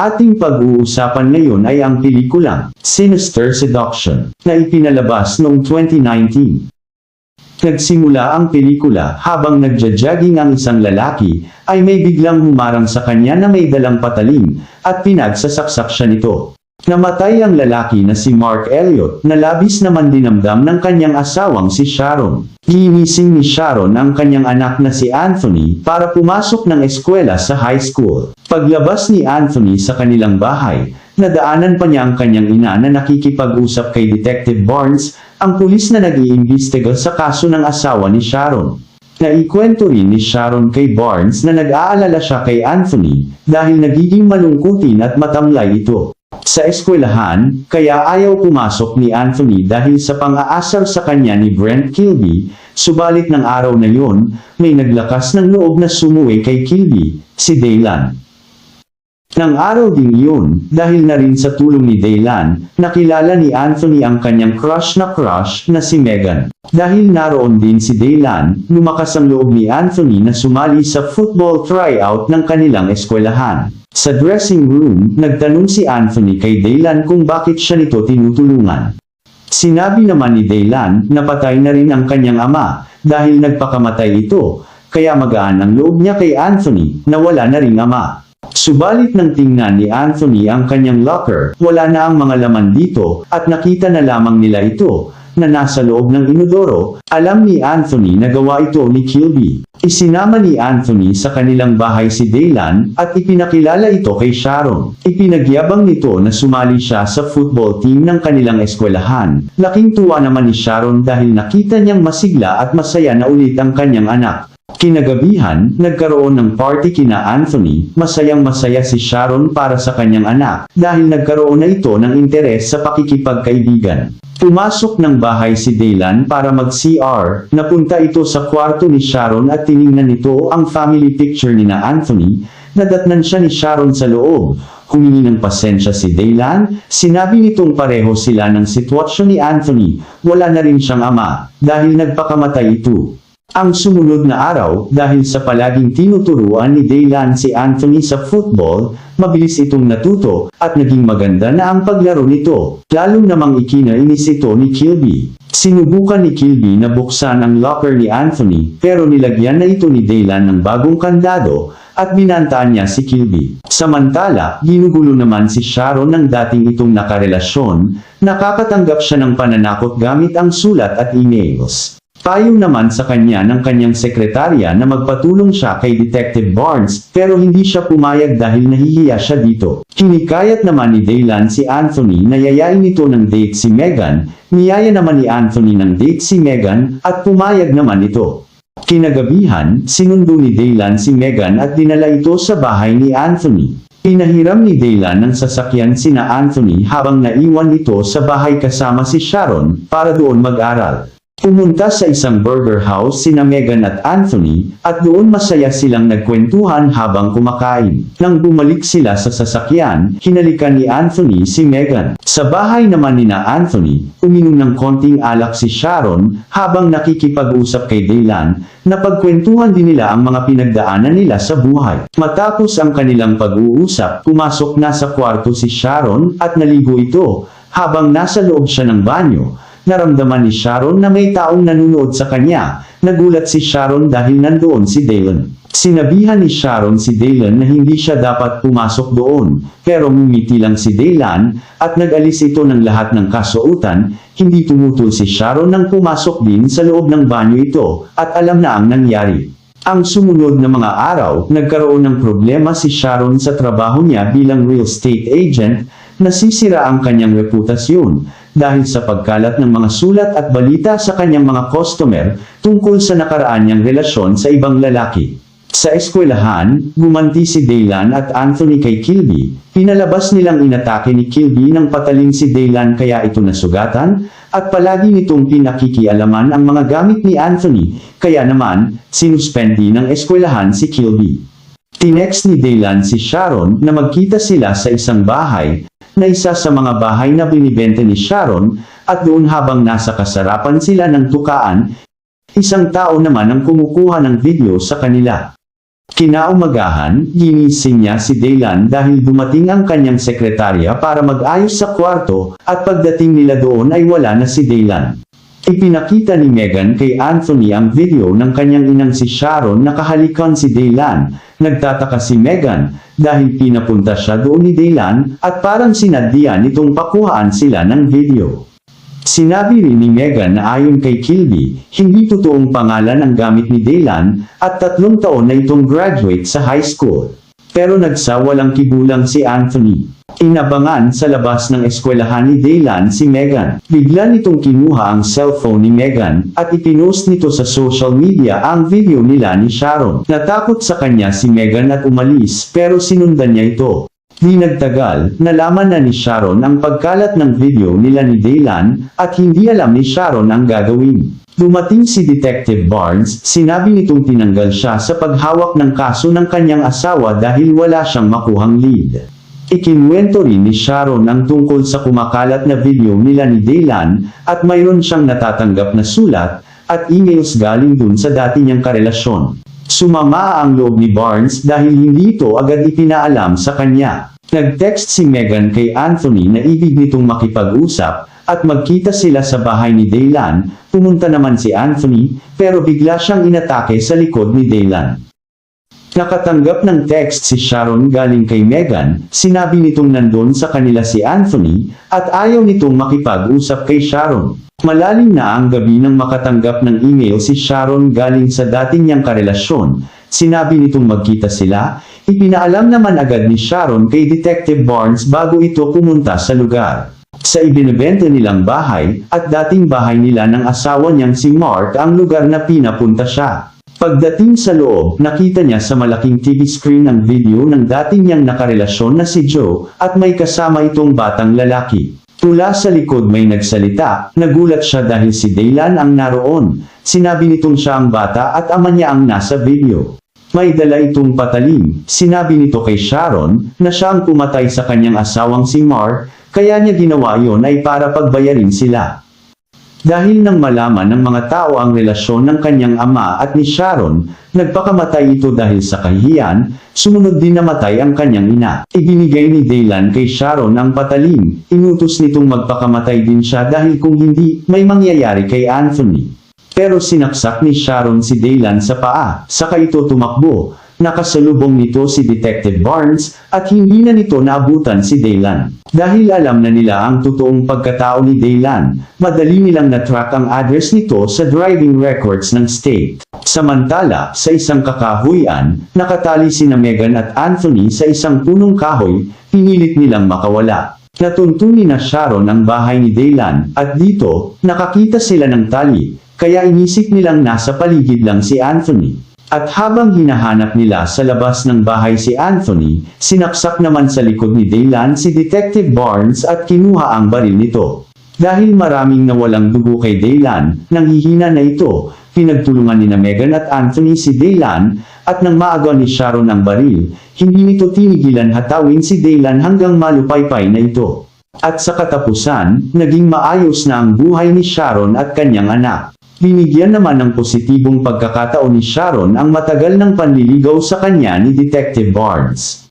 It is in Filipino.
ating pag-uusapan ngayon ay ang pelikulang Sinister Seduction na ipinalabas noong 2019. Nagsimula ang pelikula habang nagja-jogging ang isang lalaki ay may biglang humarang sa kanya na may dalang patalim at pinagsasaksak siya nito. Namatay ang lalaki na si Mark Elliot na labis naman dinamdam ng kanyang asawang si Sharon. Ginising ni Sharon ang kanyang anak na si Anthony para pumasok ng eskwela sa high school. Paglabas ni Anthony sa kanilang bahay, nadaanan pa niya ang kanyang ina na nakikipag-usap kay Detective Barnes, ang pulis na nag-iimbestiga sa kaso ng asawa ni Sharon. Naikwento rin ni Sharon kay Barnes na nag-aalala siya kay Anthony dahil nagiging malungkutin at matamlay ito. Sa eskwelahan, kaya ayaw pumasok ni Anthony dahil sa pang-aasar sa kanya ni Brent Kilby, subalit ng araw na yon, may naglakas ng loob na sumuwi kay Kilby, si Daylan. Nang araw din yun, dahil na rin sa tulong ni Daylan, nakilala ni Anthony ang kanyang crush na crush na si Megan. Dahil naroon din si Daylan, lumakas ang loob ni Anthony na sumali sa football tryout ng kanilang eskwelahan. Sa dressing room, nagtanong si Anthony kay Daylan kung bakit siya nito tinutulungan. Sinabi naman ni Daylan na patay na rin ang kanyang ama dahil nagpakamatay ito, kaya magaan ang loob niya kay Anthony na wala na ring ama. Subalit nang tingnan ni Anthony ang kanyang locker, wala na ang mga laman dito, at nakita na lamang nila ito, na nasa loob ng inodoro, alam ni Anthony na gawa ito ni Kilby. Isinama ni Anthony sa kanilang bahay si Daylan, at ipinakilala ito kay Sharon. Ipinagyabang nito na sumali siya sa football team ng kanilang eskwelahan. Laking tuwa naman ni Sharon dahil nakita niyang masigla at masaya na ulit ang kanyang anak. Kinagabihan, nagkaroon ng party kina Anthony, masayang masaya si Sharon para sa kanyang anak, dahil nagkaroon na ito ng interes sa pakikipagkaibigan. Pumasok ng bahay si Daylan para mag-CR, napunta ito sa kwarto ni Sharon at tiningnan nito ang family picture ni na Anthony, nadatnan siya ni Sharon sa loob. Humingi ng pasensya si Daylan, sinabi nitong pareho sila ng sitwasyon ni Anthony, wala na rin siyang ama, dahil nagpakamatay ito. Ang sumunod na araw, dahil sa palaging tinuturuan ni Daylan si Anthony sa football, mabilis itong natuto, at naging maganda na ang paglaro nito. Lalo namang ikinainis ito ni Kilby. Sinubukan ni Kilby na buksan ang locker ni Anthony, pero nilagyan na ito ni Daylan ng bagong kandado, at binantaan niya si Kilby. Samantala, ginugulo naman si Sharon ng dating itong nakarelasyon, nakakatanggap siya ng pananakot gamit ang sulat at emails. Payong naman sa kanya ng kanyang sekretarya na magpatulong siya kay Detective Barnes pero hindi siya pumayag dahil nahihiya siya dito. Kinikayat naman ni Daylan si Anthony na yayain ito ng date si Megan, niyaya naman ni Anthony ng date si Megan at pumayag naman ito. Kinagabihan, sinundo ni Daylan si Megan at dinala ito sa bahay ni Anthony. Pinahiram ni Daylan ng sasakyan sina Anthony habang naiwan ito sa bahay kasama si Sharon para doon mag-aral. Pumunta sa isang burger house sina Megan at Anthony, at doon masaya silang nagkwentuhan habang kumakain. Nang bumalik sila sa sasakyan, hinalikan ni Anthony si Megan. Sa bahay naman ni na Anthony, uminom ng konting alak si Sharon, habang nakikipag-usap kay Daylan, napagkwentuhan din nila ang mga pinagdaanan nila sa buhay. Matapos ang kanilang pag-uusap, pumasok na sa kwarto si Sharon at naligo ito, habang nasa loob siya ng banyo, Naramdaman ni Sharon na may taong nanunood sa kanya. Nagulat si Sharon dahil nandoon si Daylan. Sinabihan ni Sharon si Daylan na hindi siya dapat pumasok doon, pero mumiti lang si Daylan, at nag-alis ito ng lahat ng kasuotan, hindi tumutol si Sharon nang pumasok din sa loob ng banyo ito, at alam na ang nangyari. Ang sumunod na mga araw, nagkaroon ng problema si Sharon sa trabaho niya bilang real estate agent, nasisira ang kanyang reputasyon dahil sa pagkalat ng mga sulat at balita sa kanyang mga customer tungkol sa nakaraan niyang relasyon sa ibang lalaki. Sa eskwelahan, gumanti si Daylan at Anthony kay Kilby. Pinalabas nilang inatake ni Kilby ng patalim si Daylan kaya ito nasugatan, at palagi nitong pinakikialaman ang mga gamit ni Anthony, kaya naman, sinuspendi ng eskwelahan si Kilby. Tinext ni Daylan si Sharon na magkita sila sa isang bahay, na isa sa mga bahay na binibenta ni Sharon, at doon habang nasa kasarapan sila ng tukaan, isang tao naman ang kumukuha ng video sa kanila. Kinaumagahan, ginising niya si Daylan dahil dumating ang kanyang sekretarya para mag-ayos sa kwarto, at pagdating nila doon ay wala na si Daylan. Ipinakita ni Megan kay Anthony ang video ng kanyang inang si Sharon na kahalikan si Daylan. Nagtataka si Megan dahil pinapunta siya doon ni Daylan at parang sinadya nitong pakuhaan sila ng video. Sinabi rin ni Megan na ayon kay Kilby, hindi totoong pangalan ang gamit ni Daylan at tatlong taon na itong graduate sa high school. Pero nagsawalang kibulang si Anthony. Inabangan sa labas ng eskwelahan ni Daylan si Megan. Bigla nitong kinuha ang cellphone ni Megan at ipinost nito sa social media ang video nila ni Sharon. Natakot sa kanya si Megan at umalis pero sinundan niya ito. Di nagtagal, nalaman na ni Sharon ang pagkalat ng video nila ni Daylan at hindi alam ni Sharon ang gagawin. Dumating si Detective Barnes, sinabi nitong tinanggal siya sa paghawak ng kaso ng kanyang asawa dahil wala siyang makuhang lead. Ikinwento rin ni Sharon ang tungkol sa kumakalat na video nila ni Daylan at mayroon siyang natatanggap na sulat at emails galing dun sa dati niyang karelasyon. Sumama ang loob ni Barnes dahil hindi ito agad ipinaalam sa kanya. Nag-text si Megan kay Anthony na ibig nitong makipag-usap at magkita sila sa bahay ni Daylan. Pumunta naman si Anthony pero bigla siyang inatake sa likod ni Daylan. Nakatanggap ng text si Sharon galing kay Megan, sinabi nitong nandun sa kanila si Anthony, at ayaw nitong makipag-usap kay Sharon. Malalim na ang gabi nang makatanggap ng email si Sharon galing sa dating niyang karelasyon. Sinabi nitong magkita sila, ipinaalam naman agad ni Sharon kay Detective Barnes bago ito pumunta sa lugar. Sa ibinebenta nilang bahay, at dating bahay nila ng asawa niyang si Mark ang lugar na pinapunta siya. Pagdating sa loob, nakita niya sa malaking TV screen ang video ng dating niyang nakarelasyon na si Joe, at may kasama itong batang lalaki. Tula sa likod may nagsalita, nagulat siya dahil si Daylan ang naroon. Sinabi nitong siya ang bata at ama niya ang nasa video. May dala itong patalim, sinabi nito kay Sharon, na siya ang pumatay sa kanyang asawang si Mark, kaya niya ginawa yon ay para pagbayarin sila. Dahil nang malaman ng mga tao ang relasyon ng kanyang ama at ni Sharon, nagpakamatay ito dahil sa kahihiyan, sumunod din namatay ang kanyang ina. Ibinigay ni Daylan kay Sharon ang patalim, inutos nitong magpakamatay din siya dahil kung hindi, may mangyayari kay Anthony. Pero sinaksak ni Sharon si Daylan sa paa, saka ito tumakbo. Nakasalubong nito si Detective Barnes, at hindi na nito naabutan si Daylan. Dahil alam na nila ang totoong pagkatao ni Daylan, madali nilang natrack ang address nito sa driving records ng state. Samantala, sa isang kakahuyan, nakatali sina Megan at Anthony sa isang punong kahoy, pinilit nilang makawala. Natuntuni na Sharon ang bahay ni Daylan, at dito, nakakita sila ng tali, kaya inisip nilang nasa paligid lang si Anthony. At habang hinahanap nila sa labas ng bahay si Anthony, sinaksak naman sa likod ni Daylan si Detective Barnes at kinuha ang baril nito. Dahil maraming nawalang dugo kay Daylan, nanghihina na ito, pinagtulungan ni na Megan at Anthony si Daylan, at nang maagaw ni Sharon ang baril, hindi nito tinigilan hatawin si Daylan hanggang malupaypay na ito. At sa katapusan, naging maayos na ang buhay ni Sharon at kanyang anak. Binigyan naman ng positibong pagkakataon ni Sharon ang matagal ng panliligaw sa kanya ni Detective Barnes.